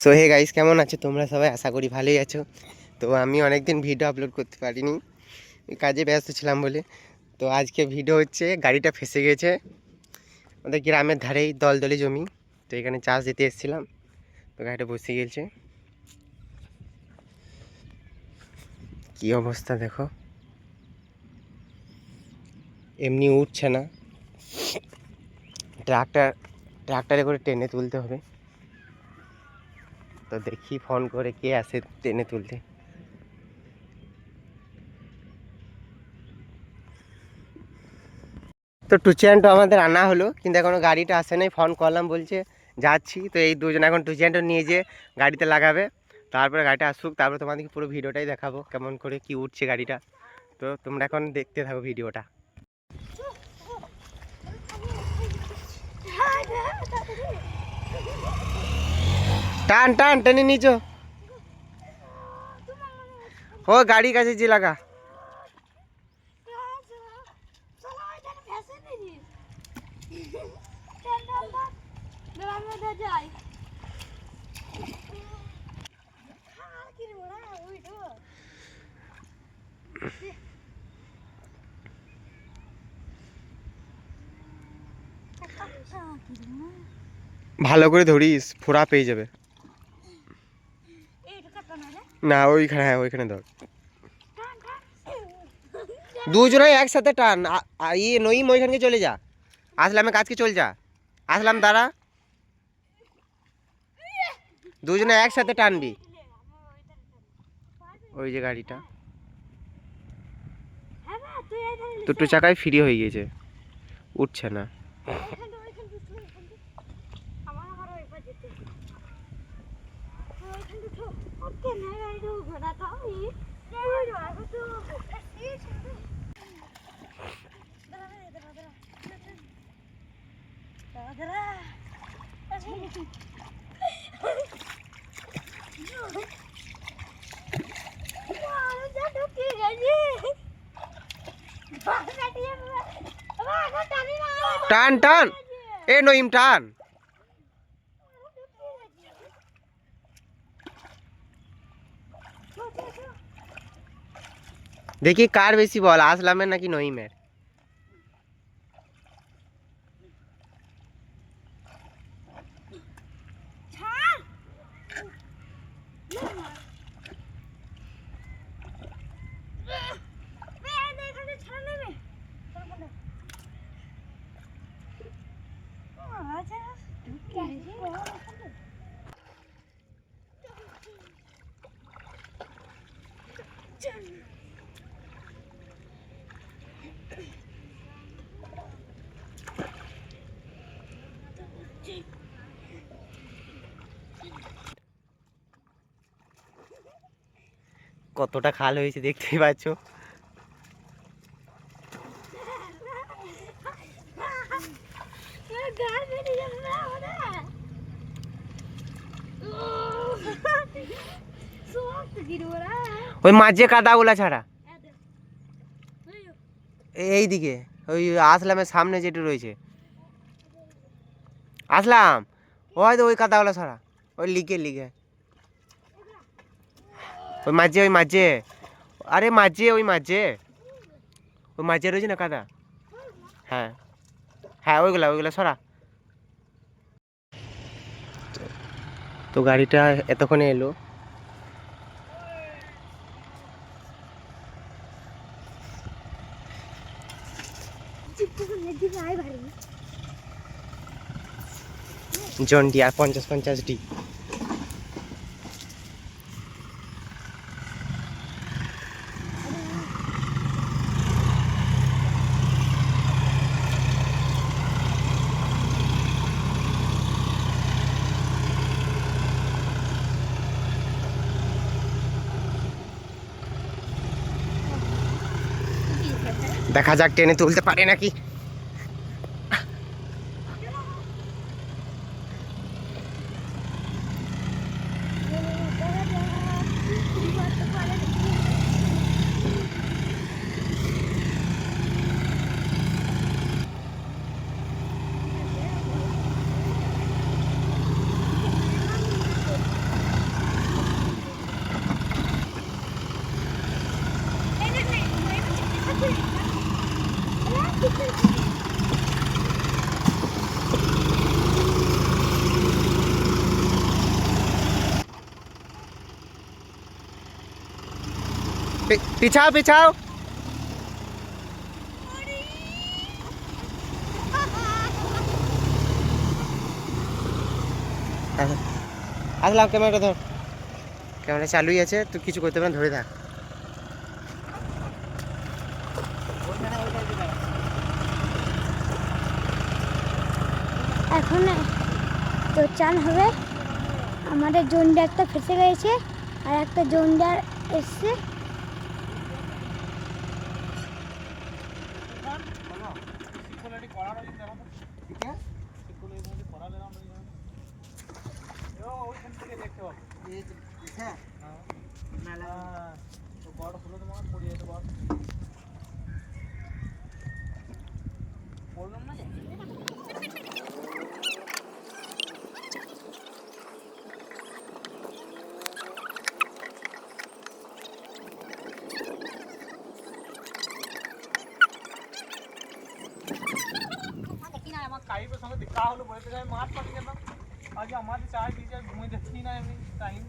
So hey guys কেমন আছো? তোমরা সবাই আশা করি ভালোই আছো। তো আমি অনেক দিন ভিডিও আপলোড করতে পারিনি। কাজে ব্যস্ত ছিলাম বলে। তো আজকে ভিডিও হচ্ছে, গাড়িটা ফেসে গেছে। আমাদের গ্রামের ধারেই দলদলে জমি। তো এখানে চাষ দিতে এসেছিলাম। তো গাড়িটা বসে গেছে। কি অবস্থা দেখো। এমনি উঠছে না। ট্রাক্টর, ট্রাক্টরে করে টেনে তুলতে হবে। তো দেখি ফোন করে কে আসে টেনে তুলতে। তো টুচিয়ানটা আমাদের আনা হলো, কিন্তু এখনও গাড়িটা আসে নাই, ফোন করলাম, বলছে যাচ্ছি। তো এই দুজন এখন টুচিয়ানটা নিয়ে যেয়ে গাড়িতে লাগাবে। তারপরে গাড়িটা আসুক, তারপরে তোমাদেরকে পুরো ভিডিওটাই দেখাবো, কেমন করে কি উঠছে গাড়িটা। তো তোমরা এখন দেখতে থাকো ভিডিওটা। টান টান, টেনে নিচো। ও গাড়ি কাছে যে লাগা। ভালো করে ধরিস ফোড়া পেয়ে যাবে। না ওইখানে হ্যাঁ ওইখানে ধর দুজনে একসাথে টান আ- আ- ইয়ে নইম ওইখানকে চলে যা আসলামের কাছকে চল যা আসলাম দাঁড়া দুজনে একসাথে টানবি ওই যে গাড়িটা দুটো চাকায় ফ্রি হয়ে গিয়েছে উঠছে না টান টান এ নইম টান দেখি কার বেশি বল আসলামের নাকি নইমের কতটা খাল হয়েছে দেখতেই পাচ্ছ? ওই মাঝে কাদাগুলা ছাড়া। এই দিকে, ওই আসলামের সামনে যেটা রয়েছে। আসলাম। ওই তো ওই কাদাগুলা ছাড়া, ওই লিগে লিগে। ওই মাঝে ওই মাঝে। আরে মাঝে, ওই মাঝে। ওই মাঝে রয়েছে না কাদা? হ্যাঁ। হ্যাঁ ওইগুলা ওইগুলা সরা তো গাড়িটা এতক্ষণে এলো। জন আর পঞ্চাশ পঞ্চাশ ডি। দেখা যাক টেনে তুলতে পারে নাকি। পিছাও পিছাও। আসলাম ক্যামেরাটা ধর। ক্যামেরা চালুই আছে, তুই কিছু করতে পারেন ধরে থাক। এখন তো চান হবে। আমাদের জন্ডা একটা ফেসে গেছে, আর একটা জন্ডার এসছে। আমার কাইবের সঙ্গে দেখা হলো বলতে আমি মাঠ পাঠিয়ে গেলাম আজ আমাদের চায় দিয়ে যায় ঘুমিয়ে দেখি না এমনি টাইম